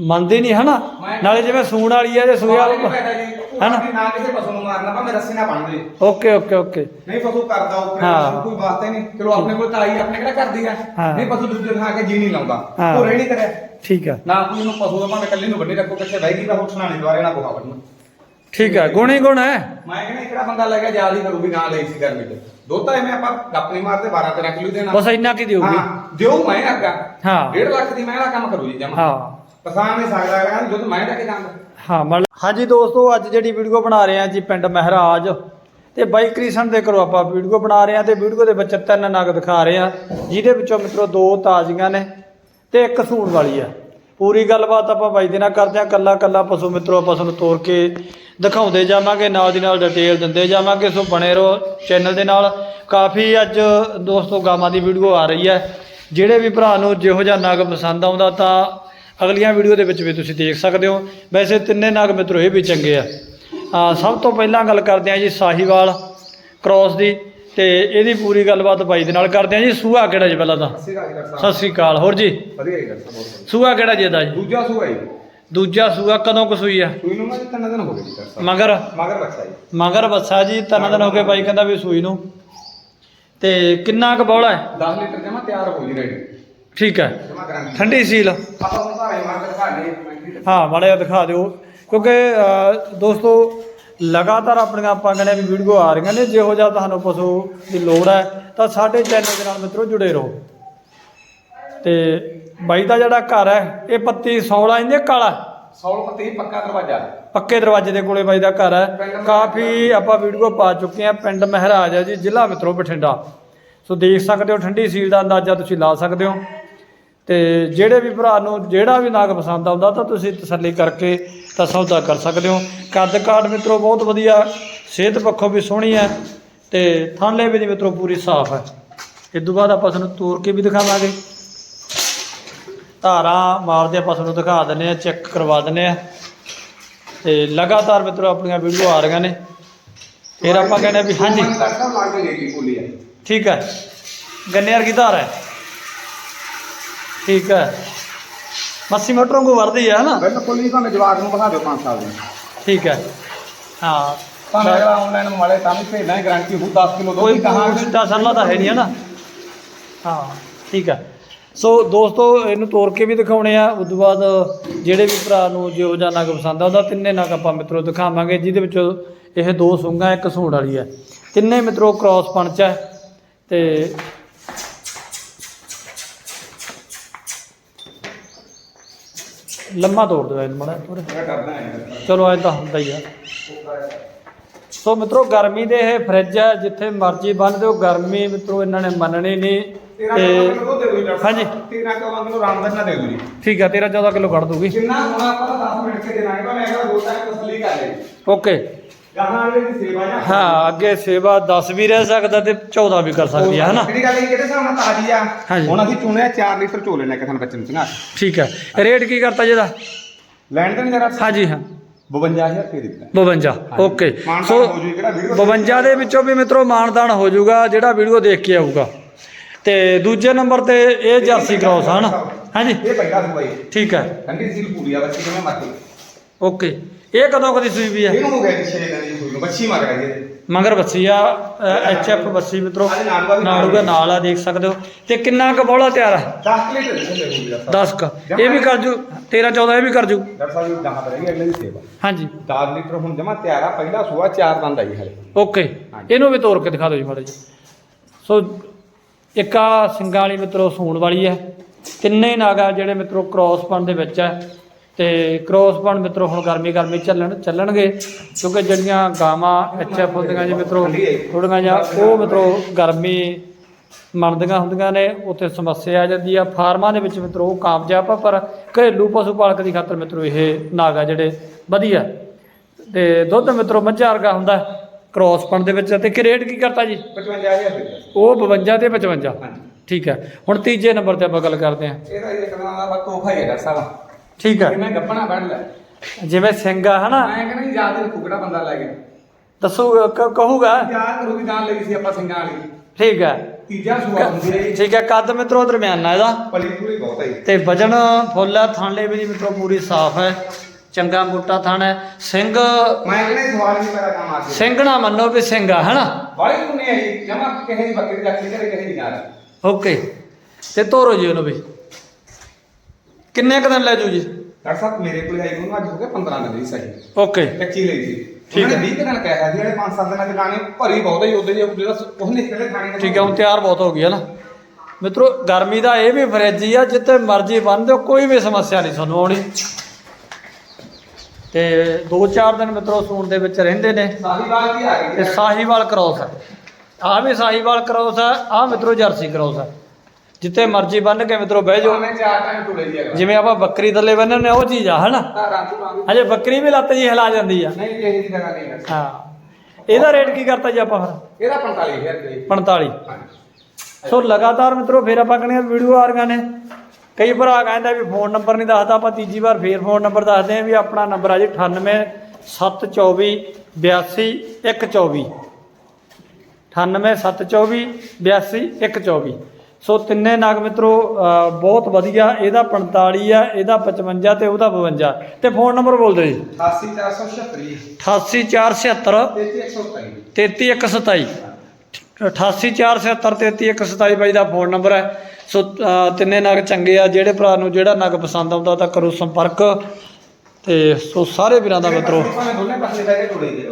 ਮੰਨਦੇ ਨਹੀਂ ਹਨਾ? ਨਾਲੇ ਜਿਵੇਂ ਸੂਣ ਵਾਲੀ ਹੈ ਜੇ ਸੂਆ ਸਵਾਲ ਇਹ ਨੀ ਪੈਦਾ ਜੀ। ਹਨਾ? ਹਨਾ ਨਾ ਕਿਸੇ ਪਸ਼ੂ ਨੂੰ ਮਾਰਨਾ ਭਾਵੇਂ ਰੱਸੀ ਨਾ ਬਣ ਜੇ ਓਕੇ ਓਕੇ ਓਕੇ। ਨਹੀਂ ਪਸ਼ੂ ਕਰਦਾ ਉੱਪਰ ਹਾਂ। ਕੋਈ ਵਾਸਤਾ ਹੀ ਨਹੀਂ। ਚਲੋ ਆਪਣੇ ਕੋਲ ਤਾਈ ਆਪਣੇ ਕਿਹੜਾ ਕਰਦੀ ਆ? ਹਾਂ। ਨਹੀਂ ਪਸ਼ੂ ਦੂਜੇ ਖਾ ਕੇ ਜੀ ਨਹੀਂ ਲਾਉਂਦਾ। ਹਾਂ। ਉਹ ਰੇੜੀ ਕਰਿਆ। ਠੀਕ ਹੈ ਨਾ ਕੋਈ ਉਹਨੂੰ ਪਸ਼ੂ ਦਾ ਭਾਵੇਂ ਇਕੱਲੇ ਨੂੰ ਵੱਡੇ ਰੱਖੋ ਕਿੱਥੇ ਬਹਿ ਗਈ ਤਾਂ ਉੱਠਣਾ ਨਹੀਂ ਦੁਆਰੇ ਨਾ ਕੋਹਾ ਵੱਢਣਾ। ਠੀਕ ਹੈ ਗੁਣੀ ਗੁਣ ਹੈ। ਮੈਂ ਕਹਿੰਦਾ ਇਕੜਾ ਬੰਦਾ ਲੈ ਗਿਆ ਯਾਦ ਹੀ ਕਰੂਗੀ ਨਾ ਲਈ ਸੀ ਗਰਮੀ ਤੇ। ਦੋਤਾ ਐਵੇਂ ਆਪਾਂ ਗੱਪ ਨਹੀਂ ਮਾਰਦੇ 12 13 ਕਿਲੋ ਦੇਣਾ। ਬਸ ਇੰਨਾ ਕੀ ਦਿਓਗੀ? ਹਾਂ ਦਿਓ ਮੈਂ ਅੱਗਾ। ਹਾਂ। 1.5 ਲੱਖ ਦੀ ਮੈਂ ਦਾ ਕੰਮ ਕਰੂ ਜੀ ਜਮਾ। ਹਾਂ। ਪਸਾਨ ਨਹੀਂ ਸਕਦਾ ਹੈਗਾ ਜਦੋਂ ਮੈਂ ਲੈ ਕੇ ਜਾਂਦਾ। ਹਾਂ ਮੰਨ ਹਾਂਜੀ ਦੋਸਤੋ, ਅੱਜ ਜਿਹੜੀ ਵੀਡੀਓ ਬਣਾ ਰਹੇ ਆ ਜੀ ਪਿੰਡ ਮਹਿਰਾਜ ਤੇ ਬਾਈ ਕ੍ਰਿਸ਼ਨ ਦੇ ਕਰੋ ਆਪਾਂ ਵੀਡੀਓ ਬਣਾ ਰਹੇ ਆ ਤੇ ਵੀਡੀਓ ਦੇ ਵਿੱਚ ਤਿੰਨ ਨਗ ਦਿਖਾ ਰਹੇ ਆ ਜਿਹਦੇ ਵਿੱਚੋਂ ਮਿੱਤਰੋ ਦੋ ਤਾਜ਼ੀਆਂ ਨੇ ਤੇ ਇੱਕ ਸੂਣ ਵਾਲੀ ਆ। ਪੂਰੀ ਗੱਲਬਾਤ ਆਪਾਂ ਬਾਈ ਦੇ ਨਾਲ ਕਰਦੇ ਆ ਕੱਲਾ ਕੱਲਾ ਪਸ਼ੂ ਮਿੱਤਰੋ ਆਪਾਂ ਤੁਹਾਨੂੰ ਤੋਰ ਕੇ ਦਿਖਾਉਂਦੇ ਜਾਵਾਂਗੇ, ਨਾਲ ਦੀ ਨਾਲ ਡਿਟੇਲ ਦਿੰਦੇ ਜਾਵਾਂਗੇ, ਸੋ ਬਣੇ ਰਹੋ ਚੈਨਲ ਦੇ ਨਾਲ। ਕਾਫੀ ਅੱਜ ਦੋਸਤੋ ਗਾਵਾਂ ਦੀ ਵੀਡੀਓ ਆ ਰਹੀ ਹੈ। ਜਿਹੜੇ ਵੀ ਭਰਾ ਨੂੰ ਜਿਹੋ ਜਿਹਾ ਨਗ ਪਸੰਦ ਆਉਂਦਾ ਤਾਂ ਅਗਲੀਆਂ ਵੀਡੀਓ ਦੇ ਵਿੱਚ ਵੀ ਤੁਸੀਂ ਦੇਖ ਸਕਦੇ ਹੋ। ਵੈਸੇ ਤਿੰਨੇ ਨਗ ਮਿੱਤਰੋ ਇਹ ਵੀ ਚੰਗੇ ਆ। ਆ ਸਭ ਤੋਂ ਪਹਿਲਾਂ ਗੱਲ ਕਰਦੇ ਆ ਜੀ ਸਾਹੀਵਾਲ ਕ੍ਰੋਸ ਦੀ ਤੇ ਇਹਦੀ ਪੂਰੀ ਗੱਲਬਾਤ ਬਾਈ ਦੇ ਨਾਲ ਕਰਦੇ ਆ ਜੀ। ਸੂਆ ਕਿਹੜਾ ਜੀ ਪਹਿਲਾਂ ਤਾਂ? ਸਤਿ ਸ੍ਰੀ ਅਕਾਲ ਹੋਰ ਜੀ? ਵਧੀਆ ਹੀ ਡਾਕਟਰ ਸਾਹਿਬ ਸੂਆ ਕਿਹੜਾ ਜੀ ਇਹਦਾ ਜੀ? ਦੂਜਾ ਸੂਆ ਹੀ ਦੂਜਾ ਸੂਆ ਕਦੋਂ ਕੁ ਸੂਈ ਆ? ਸੂਈ ਨੂੰ ਮੈਂ ਜੀ ਤਿੰਨ ਦਿਨ ਹੋ ਗਏ ਜੀ ਡਾਕਟਰ ਸਾਹਿਬ ਮਗਰ? ਮਗਰ ਬੱਚਾ ਜੀ। ਮਗਰ ਬੱਸਾ ਜੀ ਤਿੰਨ ਦਿਨ ਹੋ ਗਏ ਬਾਈ ਕਹਿੰਦਾ ਵੀ ਸੂਈ ਨੂੰ। ਤੇ ਕਿੰਨਾ ਕੁ ਬੌਲਾ ਹੈ? 10 ਲੀਟਰ ਜਮਾ ਤਿਆਰ ਹੋ ਜੀ ਰੈਡੀ। ਠੀਕ ਹੈ। ਠੰਡੀ ਸੀਲ ਹਾਂ ਮਾੜਾ ਦਿਖਾ ਦਿਓ। ਕਿਉਂਕਿ ਦੋਸਤੋ ਲਗਾਤਾਰ ਆਪਣੀਆਂ ਆਪਾਂ ਕਹਿੰਦੇ ਵੀ ਵੀਡੀਓ ਆ ਰਹੀਆਂ ਨੇ। ਜਿਹੋ ਜਿਹਾ ਤੁਹਾਨੂੰ ਪਸ਼ੂ ਦੀ ਲੋੜ ਹੈ ਤਾਂ ਸਾਡੇ ਚੈਨਲ ਦੇ ਨਾਲ ਮਿੱਤਰੋ ਜੁੜੇ ਰਹੋ। ਤੇ ਬਾਈ ਦਾ ਜਿਹੜਾ ਘਰ ਹੈ ਇਹ ਪੱਤੀ ਸੌਲਾ ਇੰਦੇ ਕਾਲਾ ਸੌਲ ਪੱਤੀ ਪੱਕਾ ਦਰਵਾਜ਼ਾ। ਪੱਕੇ ਦਰਵਾਜ਼ੇ ਦੇ ਕੋਲੇ ਬਾਈ ਦਾ ਘਰ ਹੈ। ਕਾਫੀ ਆਪਾਂ ਵੀਡੀਓ ਪਾ ਚੁੱਕੇ ਆ ਪਿੰਡ ਮਹਿਰਾਜ ਹੈ ਜੀ ਜ਼ਿਲ੍ਹਾ ਮਿੱਤਰੋ ਬਠਿੰਡਾ। ਸੋ ਦੇਖ ਸਕਦੇ ਹੋ ਠੰਡੀ ਸੀਲ ਦਾ ਅੰਦਾਜ਼ਾ ਤੁਸੀਂ ਲਾ ਸਕਦੇ ਹੋ। ਤੇ ਜਿਹੜੇ ਵੀ ਭਰਾ ਨੂੰ ਜਿਹੜਾ ਵੀ ਨਾਗ ਪਸੰਦ ਆਉਂਦਾ ਤਾਂ ਤੁਸੀਂ ਤਸੱਲੀ ਕਰਕੇ ਤਾਂ ਸੌਦਾ ਕਰ ਸਕਦੇ ਹੋ। ਕੱਦ ਕਾਠ ਮਿੱਤਰੋ ਬਹੁਤ ਵਧੀਆ। ਸਿਹਤ ਪੱਖੋਂ ਵੀ ਸੋਹਣੀ ਹੈ ਤੇ ਥਾਂਲੇ ਵੀ ਦੀ ਮਿੱਤਰੋ ਪੂਰੀ ਸਾਫ਼ ਹੈ। ਇਸ ਤੋਂ ਬਾਅਦ ਆਪਾਂ ਤੁਹਾਨੂੰ ਤੋੜ ਕੇ ਵੀ ਦਿਖਾਵਾਂਗੇ। ਧਾਰਾਂ ਮਾਰਦੇ ਆਪਾਂ ਤੁਹਾਨੂੰ ਦਿਖਾ ਦਿੰਨੇ ਆ ਚੈੱਕ ਕਰਵਾ ਦਿੰਨੇ ਆ ਤੇ ਲਗਾਤਾਰ ਮਿੱਤਰੋ ਆਪਣੀਆਂ ਵੀਡੀਓ ਆ ਰਹੀਆਂ ਨੇ। ਫਿਰ ਆਪਾਂ ਕਹਿੰਦੇ ਵੀ ਹਾਂਜੀ। ਕੇ ਠੀਕ ਹੈ। ਗੰਨੇ ਵਰਗੀ ਧਾਰ ਹੈ। ਠੀਕ ਹੈ। ਮੱਸੀ ਮਟਰੋਂ ਕੋ ਵਰਦੀ ਹੈ ਨਾ ਬਿਲਕੁਲ ਹੀ ਤੁਹਾਨੂੰ ਜਵਾਕ ਨੂੰ ਬਣਾ ਦਿਓ 5 ਸਾਲ ਦੀ। ਠੀਕ ਹੈ। ਹਾਂ। ਭਾਵੇਂ ਅਗਲਾ ਆਨਲਾਈਨ ਮੰਗਾਲੇ ਤਾਂ ਵੀ ਭੇਜਣਾ ਹੈ ਗਾਰੰਟੀ ਹੋ 10 ਕਿਲੋ ਕੋਈ ਦੁੱਧ ਕਹਾਂਗੇ। ਪੁੱਛਦਾ ਸਰਲਾ ਤਾਂ ਹੈ ਨਹੀਂ ਹੈ ਨਾ ਹਾਂ ਠੀਕ ਹੈ। ਸੋ ਦੋਸਤੋ ਇਹਨੂੰ ਤੋੜ ਕੇ ਵੀ ਦਿਖਾਉਣੇ ਆ। ਉਸ ਤੋਂ ਬਾਅਦ ਜਿਹੜੇ ਵੀ ਭਰਾ ਨੂੰ ਜਿਹੋ ਜਿਹਾ ਨਗ ਪਸੰਦ ਆ ਉਹਦਾ ਤਿੰਨੇ ਨਗ ਆਪਾਂ ਮਿੱਤਰੋ ਦਿਖਾਵਾਂਗੇ ਜਿਹਦੇ ਵਿੱਚੋਂ ਇਹ ਦੋ ਸੁੰਗਾ ਇੱਕ ਸੂਣ ਵਾਲੀ ਹੈ। ਤਿੰਨੇ ਮਿੱਤਰੋ ਕ੍ਰਾਸ ਪੰਚ ਹੈ ਤੇ ਲੰਮਾ ਤੋੜ ਦਿਓ ਇਹਨੂੰ ਮੜਾ ਹੈ ਚਲੋ ਐ ਤਾਂ ਹੁੰਦਾ ਹੀ ਆ। ਸੋ ਮਿੱਤਰੋ ਗਰਮੀ ਦੇ ਇਹ ਫਰਿੱਜ ਹੈ ਜਿੱਥੇ ਮਰਜ਼ੀ ਬੰਨ ਦਿਓ। ਗਰਮੀ ਮਿੱਤਰੋ ਇਹਨਾਂ ਨੇ ਮੰਨਣੀ ਨਹੀਂ। ਤੇ ਹਾਂਜੀ। ਸਾਹਿਬ। ਤੇਰਾ ਕਿਲੋ ਕਿਲੋ ਰਾਮਦਨ ਨਾ ਦੇ ਦਿਓ ਜੀ। ਠੀਕ ਹੈ 13 14 ਕਿਲੋ ਕੱਢ ਦੂਗੀ ਜਿੰਨਾ ਹੋਣਾ ਆਪਾਂ 10 ਮਿੰਟ ਕੇ ਦੇਣਾ ਹੈ। ਮੈਂ ਕਹਿੰਦਾ ਦੋ ਟਾਈਮ ਤਸੱਲੀ ਕਰ ਲੈ ਓਕੇ। ਗਾਹਾਂ ਵਾਲੇ ਦੀ ਸੇਵਾ ਜਾਂ ਹਾਂ ਅੱਗੇ ਸੇਵਾ 10 ਵੀ ਰਹਿ ਸਕਦਾ ਤੇ 14 ਵੀ ਕਰ ਸਕਦੀ ਹੈ ਹਨਾ ਕਿਹੜੀ ਗੱਲ ਹੈ ਕਿਹੜੇ ਹਿਸਾਬ ਨਾਲ ਤਾਜੀ ਆ? ਹਾਂਜੀ। ਹੁਣ ਅਸੀਂ ਚੁਣਿਆ 4 ਲੀਟਰ ਝੋਲੇ ਨੇ ਕਿਥਨ ਬੱਚੇ ਨੂੰ ਚੰਗਾ। ਠੀਕ ਹੈ ਰੇਟ ਕੀ ਕਰਤਾ ਜਿਹਦਾ? ਲੈਣ ਨਹੀਂ ਜਰਾ ਹਾਂਜੀ ਹਾਂ। 52000 ਰੁਪਏ ਦਿੱਤਾ। 52 ਓਕੇ। ਸੋ ਹੋ ਜੂ ਕਿਹੜਾ ਵੀਡੀਓ 52 ਦੇ ਵਿੱਚੋਂ ਵੀ ਮਿੱਤਰੋ ਮਾਨਦਾਨ ਹੋ ਜਾਊਗਾ ਜਿਹੜਾ ਵੀਡੀਓ ਦੇਖ ਕੇ ਆਊਗਾ। ਤੇ ਦੂਜੇ ਨੰਬਰ ਤੇ ਇਹ ਜਰਸੀ ਕ੍ਰਾਸ ਹਨ ਹਾਂਜੀ। ਇਹ ਪਹਿਲਾ ਸੂਆ ਜੀ ਠੀਕ ਹੈ ਠੰਡੀ ਸੀਲ ਪੂਰੀ ਆ ਬੱਚੀ ਕਿਵੇਂ ਮਰ ਗਈ ਓਕੇ। ਇਹ ਕਦੋਂ ਕਦੀ ਸੂਈ ਵੀ ਹੈ ਇਹਨੂੰ ਹੋ ਗਿਆ ਜੀ 6 ਦਿਨ ਦੀ ਸੂਈ ਨੂੰ ਬੱਚੀ ਮਰ ਗਈ ਇਹਦੇ। ਮਗਰ ਬੱਸੀ ਆ ਐਚ ਐਫ ਬੱਸੀ ਮਿੱਤਰੋ। ਨਾੜੂਆ ਵੀ ਨਾਲ ਆ ਦੇਖ ਸਕਦੇ ਹੋ। ਤੇ ਕਿੰਨਾ ਕੁ ਬੋਲਾ ਤਿਆਰ ਹੈ 10 ਲੀਟਰ ਦੇ ਥੱਲੇ ਹੋਊਗੀ ਡਾਕਟਰ 10 ਕ। ਇਹ ਵੀ ਕਰ ਜੂ 13 14 ਇਹ ਵੀ ਕਰ ਜੂ। ਡਾਕਟਰ ਸਾਹਿਬ ਜੀ ਜਹਾਂ ਰਹੇਗੀ ਅਗਲੇ ਦੀ ਸੇਵਾ। ਹਾਂਜੀ। 10 ਲੀਟਰ ਹੁਣ ਜਮਾ ਤਿਆਰ ਆ ਪਹਿਲਾ ਸੂਆ ਚਾਰ ਦੰਦ ਆਈ ਹਲੇ। ਓਕੇ। ਇਹਨੂੰ ਵੀ ਤੋੜ ਕੇ ਦਿਖਾ ਦਿਓ ਜੀ ਮਾੜਾ ਜੀ ਸੋ ਇੱਕ ਆ ਸਿੰਗਾਂ ਵਾਲੀ ਮਿੱਤਰੋ ਸੂਣ ਵਾਲੀ ਹੈ। ਤਿੰਨੇ ਨਾਗਾ ਜਿਹੜੇ ਮਿੱਤਰੋ ਕ੍ਰੋਸਪਨ ਦੇ ਵਿੱਚ ਹੈ ਤੇ ਕ੍ਰੋਸਪਨ ਮਿੱਤਰੋ ਹੁਣ ਗਰਮੀ ਗਰਮੀ ਚੱਲਣ ਚੱਲਣਗੇ ਕਿਉਂਕਿ ਜਿਹੜੀਆਂ ਗਾਵਾਂ ਐਚਐਫ ਹੁੰਦੀਆਂ ਜੀ ਮਿੱਤਰੋ ਥੋੜੀਆਂ ਜਿਹਾ ਉਹ ਮਿੱਤਰੋ ਗਰਮੀ ਮੰਨਦੀਆਂ ਹੁੰਦੀਆਂ ਨੇ ਉੱਥੇ ਸਮੱਸਿਆ ਆ ਜਾਂਦੀ ਆ। ਫਾਰਮਾਂ ਦੇ ਵਿੱਚ ਮਿੱਤਰੋ ਉਹ ਕਾਮਯਾਬ ਆ ਪਰ ਘਰੇਲੂ ਪਸ਼ੂ ਪਾਲਕ ਦੀ ਖਾਤਰ ਮਿੱਤਰੋ ਇਹ ਨਾਗਾ ਜਿਹੜੇ ਵਧੀਆ। ਤੇ ਦੁੱਧ ਮਿੱਤਰੋ ਮੱਝਾਂ ਵਰਗਾ ਹੁੰਦਾ ਕ੍ਰੋਸਪਨ ਦੇ ਵਿੱਚ। ਤੇ ਕਿ ਰੇਟ ਕੀ ਕਰਤਾ ਜੀ? 55000 ਦਿੱਤਾ ਉਹ 52 ਤੇ 55 ਹਾਂਜੀ। ਠੀਕ ਹੈ ਹੁਣ ਤੀਜੇ ਨੰਬਰ ਤੇ ਆਪਾਂ ਗੱਲ ਕਰਦੇ ਹਾਂ। ਇਹਦਾ ਇਹ ਕਰਾਂ ਦਾ ਬਸ ਤੋਹਫਾ ਹੀ ਹੈ ਸਾਹਿਬ ਠੀਕ ਕਿ ਮੈਂ ਗੱਪਣਾ ਵੱਢ ਲੈ। ਜਿਵੇਂ ਸਿੰਘ ਆ ਹਨਾ? ਮੈਂ ਕਹਿੰਦਾ ਜੀ ਯਾਦ ਰੱਖੂ ਕਿਹੜਾ ਬੰਦਾ ਲੈ ਗਿਆ। ਦੱਸੋ ਕ- ਕਹੂਗਾ? ਯਾਦ ਕਰੂਗੀ ਜਾਨ ਲਈ ਸੀ ਆਪਾਂ ਸਿੰਘਾਂ ਵਾਲੀ। ਠੀਕ ਹੈ ਤੀਜਾ ਸੂਆ ਹੁੰਦੀ ਹੈ ਜੀ ਠੀਕ ਹੈ ਕੱਦ ਮਿੱਤਰੋ ਦਰਮਿਆਨਾ ਇਹਦਾ। ਪਲੀ ਪੂਰੀ ਬਹੁਤ ਹੈ ਜੀ। ਤੇ ਵਜਨ ਫੁੱਲ ਹੈ ਥਾਂਲੇ ਵੀ ਮਿੱਤਰੋ ਪੂਰੀ ਸਾਫ਼ ਹੈ। ਚੰਗਾ ਮੋਟਾ ਥਣ ਹੈ। ਸਿੰਘ ਮੈਂ ਕਹਿੰਦਾ ਇਹ ਸਵਾਲ ਨਹੀਂ ਮੇਰਾ ਕੰਮ ਆ ਗਿਆ। ਸਿੰਘ ਨਾ ਮੰਨੋ ਵੀ ਸਿੰਘ ਆ ਹਨਾ? ਬਾਈ ਨੂੰ ਨਹੀਂ ਆਈ ਜਮਾ ਕਿਸੇ ਦੀ ਬੱਕਰੀ ਰੱਖੀ ਕਰੇ ਕਿਸੇ ਦੀ ਨਾ ਰੱਖੀ। ਓਕੇ। ਤੇ ਤੋਰੋ ਜੀ ਉਹਨੂੰ ਵੀ। ਕਿੰਨੇ ਕੁ ਦਿਨ ਲੈ ਜੂ ਜੀ? ਡਾਕਟਰ ਸਾਹਿਬ ਮੇਰੇ ਕੋਲ ਆਈ ਨੂੰ ਅੱਜ ਹੋ ਗਿਆ 15 ਦਿਨ ਦੀ ਸਹੀ। ਓਕੇ। ਕੱਚੀ ਲਈ ਸੀ। ਠੀਕ ਹੈ। ਹੈ 20 ਦਿਨ ਕਹਿਆ ਸੀ ਜਿਹੜੇ 5-7 ਦਿਨਾਂ ਦੇ ਗਾਣੇ ਭਰੀ ਬਹੁਤ ਹੈ ਉਹਦੇ ਜਿਹੇ ਜਿਹੜਾ ਨਹੀਂ ਨਿਕਲੇ ਖਾਣੇ ਠੀਕ ਹੈ ਹੁਣ ਤਿਆਰ ਬਹੁਤ ਹੋ ਗਈ ਹੈ ਨਾ। ਮਿੱਤਰੋ ਗਰਮੀ ਦਾ ਇਹ ਵੀ ਫਰਿੱਜ ਹੀ ਆ ਜਿੱਥੇ ਮਰਜ਼ੀ ਬੰਨ ਦਿਓ ਕੋਈ ਵੀ ਸਮੱਸਿਆ ਨਹੀਂ ਤੁਹਾਨੂੰ ਆਉਣੀ। ਤੇ 2-4 ਦਿਨ ਮਿੱਤਰੋ ਸੂਣ ਦੇ ਵਿੱਚ ਰਹਿੰਦੇ ਨੇ। ਸਾਹੀਵਾਲ ਕੀ ਆ ਗਈ ਤੇ ਸਾਹੀਵਾਲ ਕ੍ਰੋਸ ਹੈ ਆ ਵੀ ਸਾਹੀਵਾਲ ਕ੍ਰੋਸ ਆ ਮਿੱਤਰੋ ਜਰਸੀ ਕ੍ਰੋਸ ਹੈ ਜਿੱਥੇ ਮਰਜ਼ੀ ਬੰਨ ਕੇ ਮਿੱਤਰੋ ਬਹਿ ਜਾਓ। ਮੈਂ ਚਾਰ ਟਾਈਮ ਜਿਵੇਂ ਆਪਾਂ ਬੱਕਰੀ ਥੱਲੇ ਨੇ ਉਹ ਚੀਜ਼ ਆ ਹਨਾ? ਧਾਰਾਂ ਹਜੇ ਬੱਕਰੀ ਵੀ ਲੱਤ ਜੀ ਹਿਲਾ ਜਾਂਦੀ ਆ। ਨਹੀਂ ਜਗ੍ਹਾ ਨਹੀਂ ਹੈ ਹਾਂ। ਇਹਦਾ ਰੇਟ ਕੀ ਕਰਤਾ ਜੀ ਆਪਾਂ ਫਿਰ? ਇਹਦਾ 45000 ਰੁਪਏ। 45 ਹਾਂਜੀ। ਸੋ ਲਗਾਤਾਰ ਮਿੱਤਰੋ ਫੇਰ ਆਪਾਂ ਕਹਿੰਦੇ ਵੀਡੀਓ ਆ ਰਹੀਆਂ ਨੇ। ਕਈ ਭਰਾ ਕਹਿੰਦਾ ਵੀ ਫੋਨ ਨੰਬਰ ਨਹੀਂ ਦੱਸਦਾ ਆਪਾਂ ਤੀਜੀ ਵਾਰ ਫੇਰ ਫੋਨ ਨੰਬਰ ਦੱਸਦੇ ਆਂ ਵੀ ਆਪਣਾ ਨੰਬਰ ਆ ਜੀ 98 724 82 124 98 724 82 124 ਸੋ ਤਿੰਨੇ ਨਾਗ ਮਿੱਤਰੋ ਬਹੁਤ ਵਧੀਆ ਇਹਦਾ 45 ਆ ਇਹਦਾ 55 ਤੇ ਉਹਦਾ 52 ਤੇ ਫੋਨ ਨੰਬਰ ਬੋਲ ਦਿਓ ਜੀ। 88476 88476 33127 33127 88477 33127 ਬਾਈ ਦਾ ਫੋਨ ਨੰਬਰ ਹੈ। ਸੋ ਤਿੰਨੇ ਨਗ ਚੰਗੇ ਆ ਜਿਹੜੇ ਭਰਾ ਨੂੰ ਜਿਹੜਾ ਨਗ ਪਸੰਦ ਆਉਂਦਾ ਤਾਂ ਕਰੋ ਸੰਪਰਕ। ਤੇ ਸੋ ਸਾਰੇ ਵੀਰਾਂ ਦਾ ਮਿੱਤਰੋ। ਭਾਵੇਂ ਦੋਨੇ ਪਾਸੇ ਲੈ ਕੇ ਟੁੜੇ ਦੇ